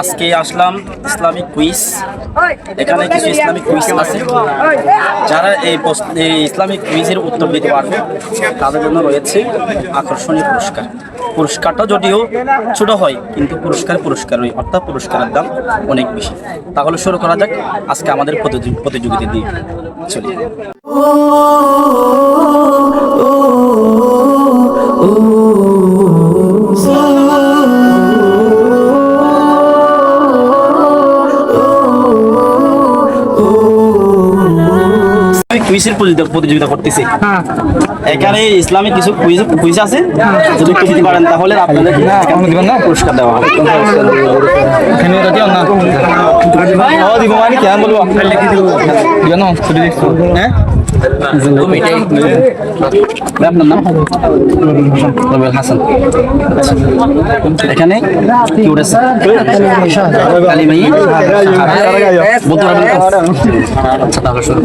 আজকে আসলাম Islamic quiz. এখানে কিছু ইসলামিক কুইজ আছে। যারা এই ইসলামিক কুইজের উত্তর দিতে পারবে, তাদের জন্য রয়েছে আকর্ষণীয় পুরস্কার। পুরস্কারটা যদিও ছোট হয়, কিন্তু পুরস্কার পুরস্কার পুরস্কারই, অর্থাৎ পুরস্কারের দাম অনেক বেশি। তাহলে শুরু করা যাক, আজকে আমাদের প্রতিযোগি- প্রতিযোগিতা দিয়ে চলি। কুইজের প্রতিযোগিতা- প্রতিযোগিতা করতেছি? এখানে ইসলামিক কিছু কুইজ কুইজ আছে। যদি একটু দিতে পারেন তাহলে আপনাদের দিবেন না? পুরস্কার দেওয়া হবে। এখানে এটা দিও না ও দিব মানে কেন বলব। দিও না? হ্যাঁ। আপনার নাম রবিউল হাসান এখানে কি উঠেছে কালিমাই বলতে পারবেন আচ্ছা তাহলে শুরু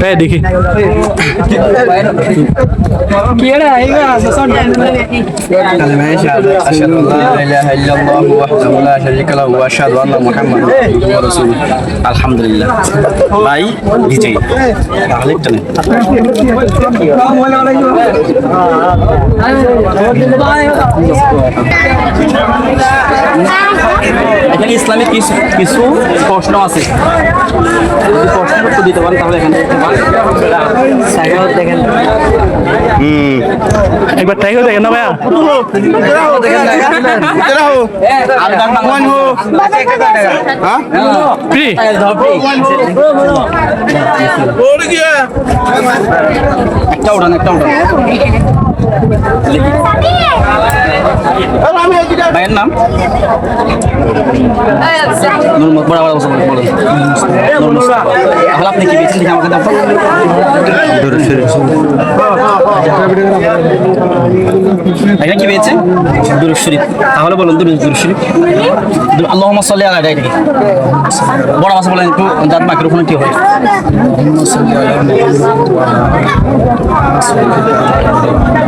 হ্যাঁ দেখি কালিমাই أشهد أن لا إله إلا الله وحده لا شريك له وأشهد أن محمدا رسول الله الحمد لله باي বিজয় এখানে ইসলামিক কিছু কিছু প্রশ্ন আছে। প্রশ্ন দিতে পারেন তাহলে এখানে দেখেন। একবার ট্রাই করে দেখেন না ভাইয়া ফ্রি একটা উঠান একটা উঠান ভাইয়ের নাম? নূর বড় বড় বসে বলেন আপনি কি বেছেন দেখি আমাকে দাও এটা কি পেয়েছে? দুরুদ শরীফ। তাহলে বলুন দুরুদ দুরুদ শরীফ। আল্লাহ সাল্লি আলা এটা কি বড় ভাষা বলেন একটু, দাঁত মাইক্রোফোনে কি হয়। মাশাআল্লাহ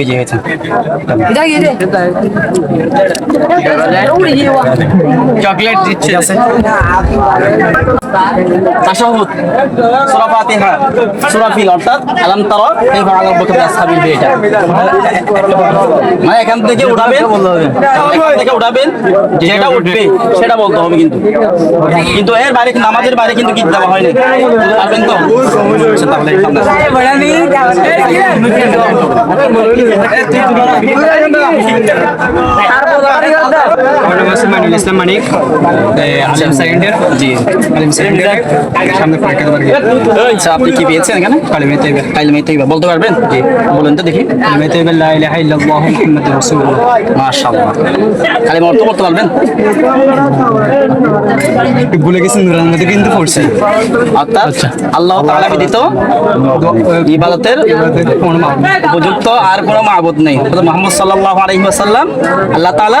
বিজয় হয়েছে চকলেট দিচ্ছে আছে তাশাহুদ। সূরা ফাতিহা। সূরা ফিল অর্থাৎ আলাম তারা এই বাংলা বলতে আসহাবিল এটা মানে এখান থেকে উঠাবেন এখান থেকে উঠাবেন যেটা উঠবে সেটা বলতে হবে কিন্তু। কিন্তু এর বাইরে নামাজের বাইরে কিন্তু কি দেওয়া হয়নি। পারবেন তো? তারপর এখানে- মাইনুল ইসলাম মানিক আলিম জি আলিম সামনে পরীক্ষা দেবার আচ্ছা আপনি কি পেয়েছেন এখানে কালিমে তৈবা কাইলে মেয়ে বলতে পারবেন জি বলেন তো দেখি কালিমে তৈবা লা ইলাহা ইল্লাল্লাহ মুহাম্মাদুর রাসূলুল্লাহ মাশাআল্লাহ কালিমা অর্থ করতে পারবেন ভুলে গেছি নুরান মধ্যে কিন্তু পড়ছি অর্থাৎ আল্লাহ তাআলা ব্যতীত ইবাদতের উপযুক্ত আর কোনো মাহবুদ নেই মুহাম্মদ সাল্লাল্লাহু আলাইহি ওয়াসাল্লাম আল্লাহ রাসূল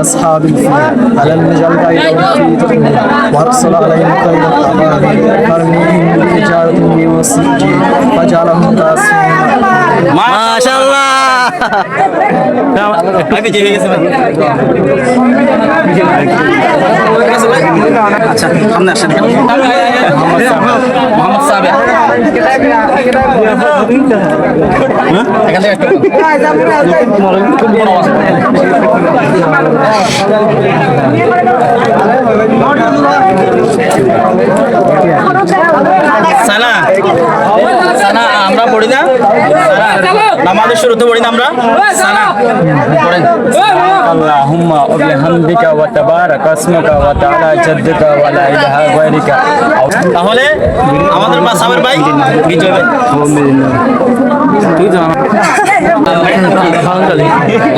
الرحيم ألم تر كيف فعل ربك بأصحاب الفيل ألم نجعل كيدهم في تضليل وأرسل عليهم كيدا أبابيل ترميهم بحجارة من سجيل فجعلهم كعصف মাশাআল্লাহ ভাই বিজয় হয়ে গেছে ভাই আচ্ছা সামনে আসেন। মোহাম্মদ সাহেব থেকে একটু খুব বড় আওয়াজ। সানা সানা আমরা পড়ি না সানা নামাজের শুরুতে পড়ি না আমরা সানা পড়েন اللهم وبحمدك وتبارك اسمك وتعالى جدك ولا اله غيرك তাহলে আমাদের বা সাবের ভাই বিজয় ভাই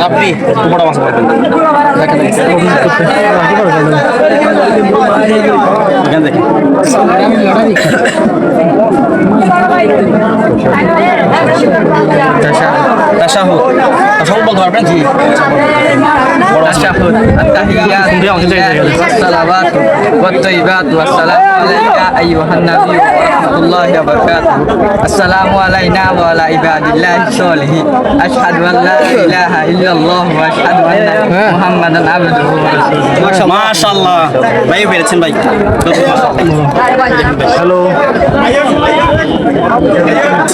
আপনি বড় মাছ পাবেন এখানে দেখেন তাশাহুদ তাশাহুদ বলতে পারবেন জি বড় التشهد التحيات والصلوات والطيبات والسلام عليك أيها النبي ورحمة الله وبركاته السلام علينا وعلى عباد الله الصالحين أشهد أن لا إله إلا الله وأشهد أن محمدا عبده ورسوله মাশাআল্লাহ ভাই পেরেছেন ভাই হ্যালো ভাই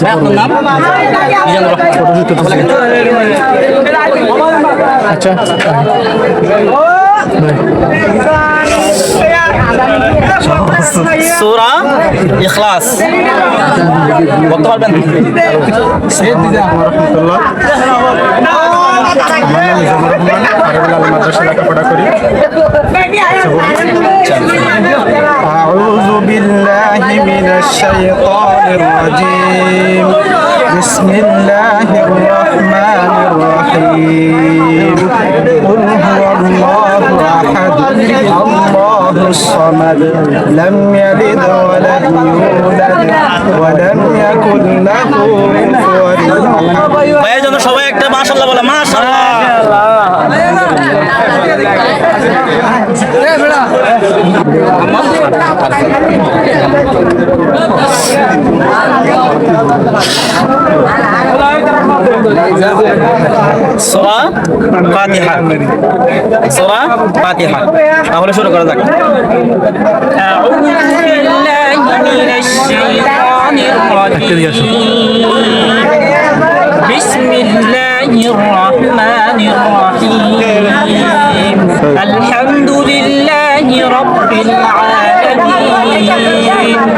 আপনার নাম আচ্ছা সুরা ইখলাস। বলতে পারবেন? মাদ্রাসা লেখাপড়া الشيطان الرجيم بسم الله الرحمن الرحيم قل هو الله أحد الله الصمد لم يلد ولم يولد ولم يكن له كفوا أحد ভাইয়ের জন্য সবাই একটা মাশাআল্লাহ বলে মাশাআল্লাহ সূরা ফাতিহা সূরা ফাতিহা তাহলে শুরু করা যাক أعوذ بالله من الشيطان الرجيم بسم الله الرحمن الرحيم الحمد لله رب العالمين الرحمن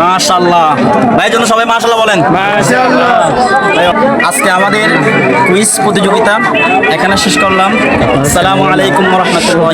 মাশাল্লাহ ভাইয়ের জন্য সবাই মাশাল্লাহ বলেন। আজকে আমাদের কুইজ প্রতিযোগিতা এখানে শেষ করলাম। আসসালামু আলাইকুম রহমতুল্লাহ